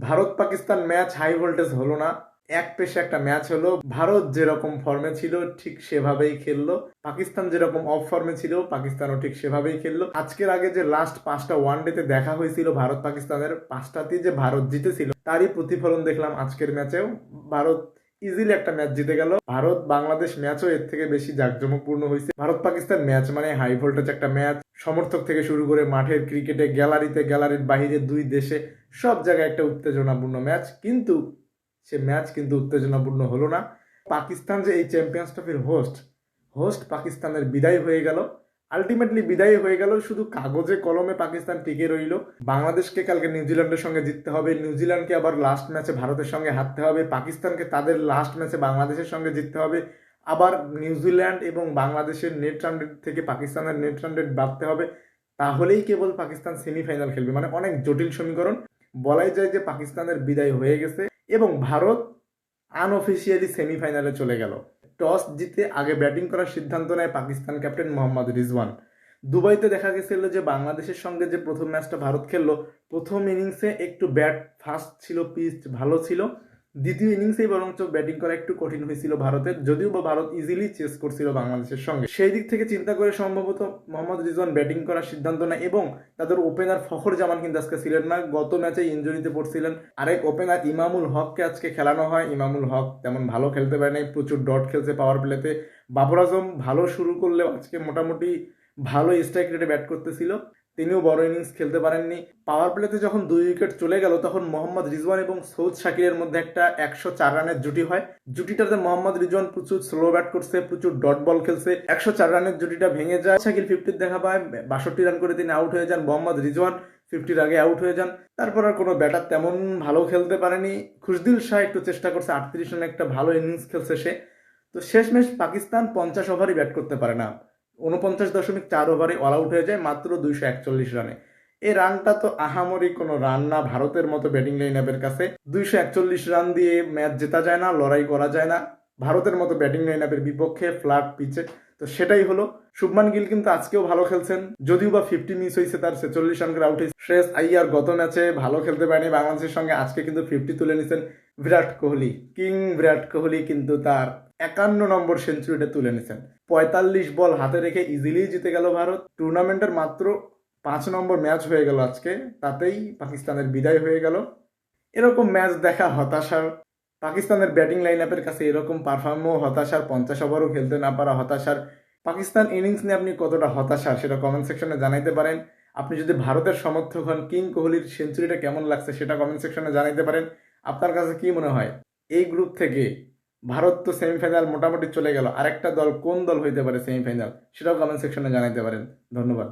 Bharat Pakistan match high voltage হলো না। এক পেশে একটা ম্যাচ হলো। ভারত যেরকম ফর্মে ছিল, ঠিক সেভাবেই খেললো। পাকিস্তান যেরকম অফ ফর্মে ছিল, পাকিস্তানও ঠিক সেভাবেই খেললো। আজকের আগে যে লাস্ট পাঁচটা ওয়ান ডেতে দেখা হয়েছিল ভারত পাকিস্তানের পাঁচটাতেই যে ভারত জিতেছিল, তারই প্রতিফলন দেখলাম আজকের ম্যাচেও। ভারত ইজিলি একটা ম্যাচ জিতে গেল। ভারত বাংলাদেশ ম্যাচও এর থেকে বেশি জাঁকজমকপূর্ণ হয়েছে। ভারত পাকিস্তান ম্যাচ মানে হাই ভোল্টেজ একটা ম্যাচ। সমর্থক থেকে শুরু করে মাঠের ক্রিকেটে, গ্যালারিতে, গ্যালারির বাহিরে দুই দেশে সব জায়গায় একটা উত্তেজনাপূর্ণ ম্যাচ। কিন্তু সে ম্যাচ কিন্তু উত্তেজনাপূর্ণ হলো না। পাকিস্তান যে এই চ্যাম্পিয়ন্স ট্রফির হোস্ট হোস্ট পাকিস্তানের বিদায় হয়ে গেল। আলটিমেটলি বিদায় হয়ে গেল। শুধু কাগজে, কলমে পাকিস্তান টিকে রইল। বাংলাদেশকে কালকে নিউজিল্যান্ডের সঙ্গে জিততে হবে। নিউজিল্যান্ডকে আবার লাস্ট ম্যাচে ভারতের সঙ্গে হারতে হবে। পাকিস্তানকে তাদের লাস্ট ম্যাচে বাংলাদেশের সঙ্গে জিততে হবে। আবার নিউজিল্যান্ড এবং বাংলাদেশের নেট রান রেট থেকে পাকিস্তানের নেট রান রেট বাড়তে হবে, তাহলেই কেবল পাকিস্তান সেমিফাইনাল খেলবে। মানে অনেক জটিল সমীকরণ। বলাই যায় যে পাকিস্তানের বিদায় হয়ে গেছে এবং ভারত আনঅফিসিয়ালি সেমিফাইনালে চলে গেল। টস জিতে আগে ব্যাটিং করার সিদ্ধান্ত নেয় পাকিস্তান ক্যাপ্টেন মোহাম্মদ রিজওয়ান। দুবাইতে দেখা গেছিল যে বাংলাদেশের সঙ্গে যে প্রথম ম্যাচটা ভারত খেললো, প্রথম ইনিংসে একটু ব্যাট ফাস্ট ছিল পিচ ভালো ছিল। দ্বিতীয় ইনিংসেই বরঞ্চ ব্যাটিং করা একটু কঠিন হয়েছিল ভারতের, যদিও বা ভারত ইজিলি চেস করছিল বাংলাদেশের সঙ্গে। সেই দিক থেকে চিন্তা করে সম্ভবত মোহাম্মদ রিজওয়ান ব্যাটিং করার সিদ্ধান্ত নেয় এবং তাদের ওপেনার ফখর জামান কিন্তু আজকে ছিলেন না। গত ম্যাচে ইঞ্জুরিতে পড়ছিলেন আরেক ওপেনার ইমামুল হককে আজকে খেলানো হয়। ইমামুল হক তেমন ভালো খেলতে পারে নাই, প্রচুর ডট খেলছে পাওয়ার প্লেতে বাবর আজম ভালো শুরু করলেও আজকে মোটামুটি ভালো স্ট্রাইক রেটে ব্যাট করতেছিল। তিনিও বড় ইনিংস খেলতে পারেননি। পাওয়ার প্লেতে যখন দুই উইকেট চলে গেল, তখন মোহাম্মদ রিজওয়ান এবং সৌদ শাকিরের মধ্যে একটা একশো চার রানের জুটি হয়। জুটিটাতে মোহাম্মদ রিজওয়ান প্রচুর স্লো ব্যাট করছে, প্রচুর ডট বল খেলছে। একশো চার রানের জুটিটা ভেঙে যায়। শাকিল ফিফটির দেখা পায়, বাষট্টি রান করে তিনি আউট হয়ে যান। মোহাম্মদ রিজওয়ান ফিফটির আগে আউট হয়ে যান। তারপর আর কোনো ব্যাটার তেমন ভালো খেলতে পারেনি। খুশদিল শাহ একটু চেষ্টা করছে, আটত্রিশ রানে একটা ভালো ইনিংস খেলছে সে। তো শেষমেশ পাকিস্তান পঞ্চাশ ওভারই ব্যাট করতে পারে না। উনপঞ্চাশ দশমিক চার ওভারে অল আউট হয়ে যায়, মাত্র দুইশো একচল্লিশ রানে। এই রানটা তো আহামরি কোনো রান না, ভারতের মতো ব্যাটিং লাইন আপের কাছে। দুইশো একচল্লিশ রান দিয়ে ম্যাচ জেতা যায় না, লড়াই করা যায় না। ভারতের মতো ব্যাটিং লাইন আপের বিপক্ষে ফ্ল্যাট পিচে তো সেটাই হলো, শুভমান গিল কিন্তু আজকেও ভালো খেলছেন। যদিও বা ফিফটি মিস হয়েছে, তার ছেচল্লিশ রানকে আউট হয়েছে। শ্রেয়স আইয়ার গত ম্যাচে ভালো খেলতে পারেনি বাংলাদেশের সঙ্গে, আজকে কিন্তু ফিফটি তুলে নিছেন বিরাট কোহলি। কিং বিরাট কোহলি কিন্তু তার একান্ন নম্বর সেঞ্চুরিটা তুলে নিছেন। পঁয়তাল্লিশ বল হাতে রেখে ইজিলি জিতে গেল ভারত। টুর্নামেন্টের মাত্র পাঁচ নম্বর ম্যাচ হয়ে গেল আজকে। তাতেই পাকিস্তানের বিদায় হয়ে গেল। এরকম ম্যাচ দেখা হতাশার। পাকিস্তানের ব্যাটিং লাইন আপের কাছে এরকম পারফর্মও হতাশার। পঞ্চাশ ওভারও খেলতে না পারা হতাশার। পাকিস্তান ইনিংস নিয়ে আপনি কতটা হতাশার সেটা কমেন্ট সেকশনে জানাইতে পারেন। আপনি যদি ভারতের সমর্থক হন, কিং কোহলির সেঞ্চুরিটা কেমন লাগছে সেটা কমেন্ট সেকশনে জানাইতে পারেন। আপনার কাছে কি মনে হয়? এই গ্রুপ থেকে ভারত তো সেমিফাইনাল মোটামুটি চলে গেল। আরেকটা দল কোন দল হইতে পারে সেমিফাইনাল সেটাও কমেন্ট সেকশনে জানাইতে পারেন। ধন্যবাদ।